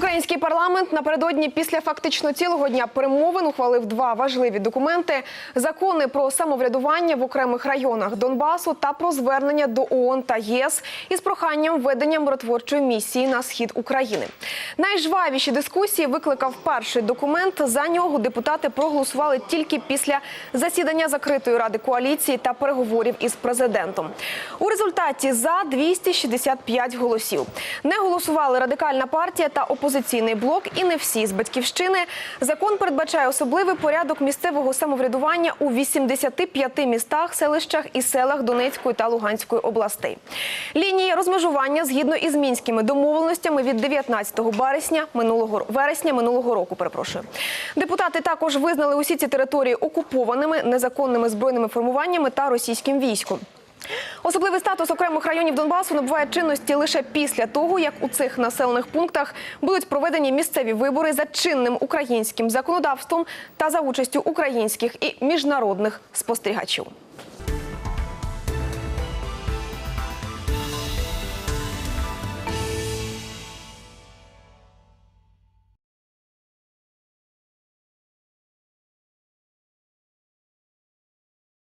Український парламент напередодні після фактично цілого дня перемовин ухвалив два важливі документи: закони про самоврядування в окремих районах Донбасу та про звернення до ООН та ЄС із проханням введення миротворчої місії на схід України. Найжвавіші дискусії викликав перший документ. За нього депутати проголосували тільки після засідання закритої ради коаліції та переговорів із президентом. У результаті за 265 голосів. Не голосували радикальна партія та опозиційний блок, і не всі з батьківщини. Закон передбачає особливий порядок місцевого самоврядування у 85 містах, селищах і селах Донецької та Луганської областей. Лінії розмежування згідно із мінськими домовленостями від 19 березня минулого вересня минулого року. Перепрошую. Депутати також визнали усі ці території окупованими незаконними збройними формуваннями та російським військом. Особливий статус окремих районів Донбасу набуває чинності лише після того, як у цих населених пунктах будуть проведені місцеві вибори за чинним українським законодавством та за участю українських і міжнародних спостерігачів.